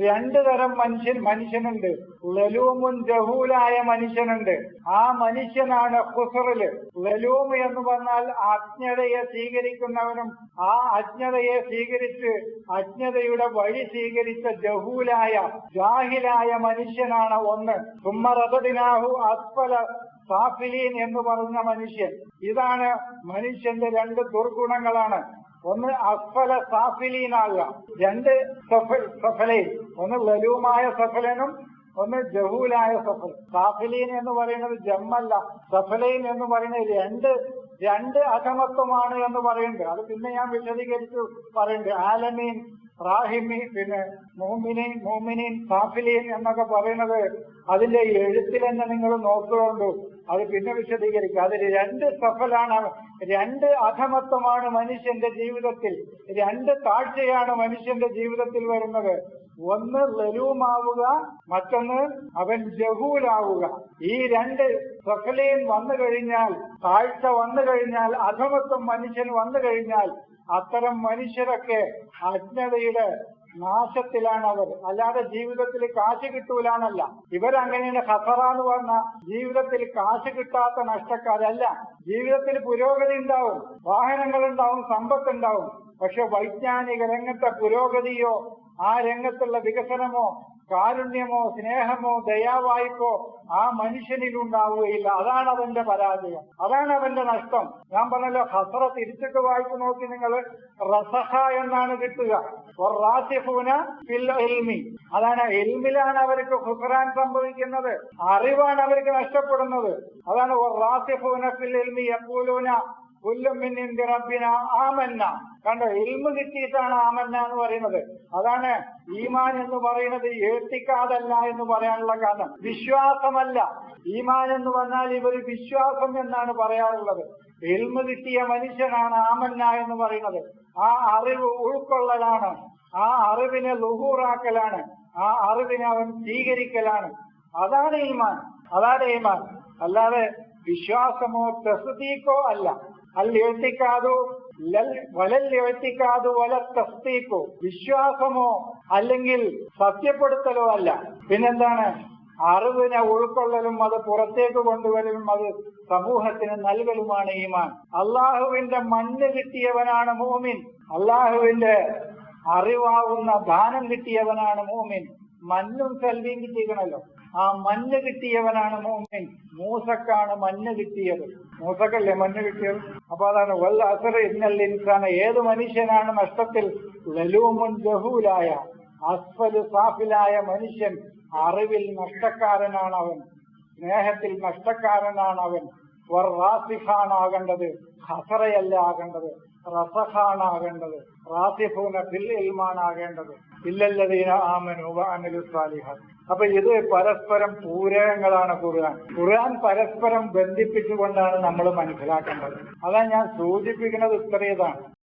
രണ്ടു തരം മനുഷ്യൻ മനുഷ്യനുണ്ട്. ലലൂമുൻ ജഹൂലായ മനുഷ്യനുണ്ട്. ആ മനുഷ്യനാണ് ഖുസറിൽ. ലലൂം എന്ന് പറഞ്ഞാൽ അജ്ഞതയെ സ്വീകരിക്കുന്നവനും ആ അജ്ഞതയെ സ്വീകരിച്ച് അജ്ഞതയുടെ വഴി സ്വീകരിച്ച ജഹൂലായ ജാഹിലായ മനുഷ്യനാണ് ഒന്ന്. സുമ്മറതിനാഹു അസ്ഫല സാഫിലീൻ എന്ന് പറഞ്ഞ മനുഷ്യൻ. ഇതാണ് മനുഷ്യന്റെ രണ്ട് ദുർഗുണങ്ങളാണ്. ഒന്ന് അസ്ഫല സാഫിലീനാകുക രണ്ട് സഫലയിൽ ഒന്ന് ലലൂമായ സഫലനും ഒന്ന് ജഹൂലായ സഫൽ. സാഫിലീൻ എന്ന് പറയുന്നത് ജമ്മല്ല. സഫലീൻ എന്ന് പറയുന്നത് രണ്ട് രണ്ട് അസമത്വമാണ് എന്ന് പറയുന്നുണ്ട്. അത് പിന്നെ ഞാൻ വിശദീകരിച്ചു പറയുന്നുണ്ട്. ആലമീൻ റാഹിമി പിന്നെ മോമിനീൻ മോമിനീൻ സാഫിലീൻ എന്നൊക്കെ പറയുന്നത് അതിന്റെ എഴുത്തിൽ തന്നെ നിങ്ങൾ നോക്കുകൊണ്ടു അത് പിന്നെ വിശദീകരിക്കുക അതിൽ രണ്ട് സഫലാണ് രണ്ട് അധമത്വമാണ് മനുഷ്യന്റെ ജീവിതത്തിൽ രണ്ട് താഴ്ചയാണ് മനുഷ്യന്റെ ജീവിതത്തിൽ വരുന്നത്. ഒന്ന് ലലൂമാവുക മറ്റൊന്ന് അവൻ ജഹൂലാവുക. ഈ രണ്ട് സഫലയും വന്നു കഴിഞ്ഞാൽ താഴ്ച വന്നു കഴിഞ്ഞാൽ അധമത്വം മനുഷ്യൻ വന്നു കഴിഞ്ഞാൽ അത്തരം മനുഷ്യരൊക്കെ അജ്ഞതയുടെ നാശത്തിലാണ് അവർ അല്ലാതെ ജീവിതത്തിൽ കാശ് കിട്ടൂലാന്നല്ല. ഇവരങ്ങനെയാണ് ഹസറ എന്ന് പറഞ്ഞ ജീവിതത്തിൽ കാശ് കിട്ടാത്ത നഷ്ടക്കാരല്ല. ജീവിതത്തിൽ പുരോഗതി ഉണ്ടാവും. വാഹനങ്ങൾ ഉണ്ടാവും സമ്പത്ത് ഉണ്ടാവും പക്ഷെ വൈജ്ഞാനിക രംഗത്തെ പുരോഗതിയോ ആ രംഗത്തുള്ള വികസനമോ കാരുണ്യമോ സ്നേഹമോ ദയാവായ്പോ ആ മനുഷ്യനിൽ ഉണ്ടാവുകയില്ല അതാണ് അവന്റെ പരാജയം. അതാണ് അവന്റെ നഷ്ടം. ഞാൻ പറഞ്ഞല്ലോ ഹസറ തിരിച്ചിട്ട് വായിച്ചു നോക്കി നിങ്ങൾ. റസഹ എന്നാണ് കിട്ടുക. അതാണ് എൽമിലാണ് അവർക്ക് ഹുസറാൻ സംഭവിക്കുന്നത്. അറിവാണ് അവർക്ക് നഷ്ടപ്പെടുന്നത്. അതാണ് എൽമി യക്കൂലൂന പുല്ലും മിന്നിന്റെ റബ്ബിന ആമന്ന. കണ്ടോ ഇൽമ് കിട്ടിയിട്ടാണ് ആമന്ന എന്ന് പറയുന്നത്. അതാണ് ഈമാൻ എന്ന് പറയുന്നത് ഏർത്തിക്കാതല്ല എന്ന് പറയാനുള്ള കാരണം. വിശ്വാസമല്ല. ഈമാൻ എന്ന് പറഞ്ഞാൽ ഇവർ വിശ്വാസം എന്നാണ് പറയാറുള്ളത്. എൽമ് കിട്ടിയ മനുഷ്യനാണ് ആമന്ന എന്ന് പറയുന്നത്. ആ അറിവ് ഉൾക്കൊള്ളലാണ്. ആ അറിവിനെ ലുഹൂറാക്കലാണ്. ആ അറിവിനെ അവൻ സ്വീകരിക്കലാണ്. അതാണ് ഈമാൻ. അതാണ് ഈമാൻ. അല്ലാതെ വിശ്വാസമോ പ്രസൃതിക്കോ അല്ല. വലൽ എഴുത്തിക്കാതു വല തസ്തീക്കോ വിശ്വാസമോ അല്ലെങ്കിൽ സത്യപ്പെടുത്തലോ അല്ല. പിന്നെന്താണ്? അറിവിനെ ഉൾക്കൊള്ളലും അത് പുറത്തേക്ക് കൊണ്ടുവരലും അത് സമൂഹത്തിന് നൽകലുമാണ് ഈമാൻ. അള്ളാഹുവിന്റെ മണ്ണ് കിട്ടിയവനാണ് മോമിൻ. അള്ളാഹുവിന്റെ അറിവാകുന്ന ദാനം കിട്ടിയവനാണ് മോമിൻ. മണ്ണും സെൽവിയും കിട്ടിയിരിക്കണല്ലോ. ആ മഞ്ഞ് കിട്ടിയവനാണ് മോമിൻ. മൂസക്കാണ് മഞ്ഞ് കിട്ടിയത്. മൂസക്കല്ലേ മഞ്ഞ് കിട്ടിയത്? അപ്പൊ അതാണ് വൽ അസർ ഇന്നൽ ഇൻസാന ഏത് മനുഷ്യനാണ് നഷ്ടത്തിൽ? ലലൂമുൻ ജഹൂലായ അസ്ഫൽ സാഫിലായ മനുഷ്യൻ. അറിവിൽ നഷ്ടക്കാരനാണ് അവൻ സ്നേഹത്തിൽ നഷ്ടക്കാരനാണ് അവൻ റാസിഖാണാകേണ്ടത് ഹസറയല്ല ആകേണ്ടത് റസഖാണാകേണ്ടത് റാസിഫൂന ഫിൽ ഇൽമാനാകേണ്ടത്. ഇല്ലല്ലതീന ആമനൂവ അനിലു സാലിഹ. അപ്പൊ ഇത് പരസ്പരം പൂരകങ്ങളാണ് ഖുർആൻ. ഖുർആൻ പരസ്പരം ബന്ധിപ്പിച്ചുകൊണ്ടാണ് നമ്മൾ മനസ്സിലാക്കേണ്ടത്. അതാ ഞാൻ സൂചിപ്പിക്കുന്നത് ഇത്രയതാണ്.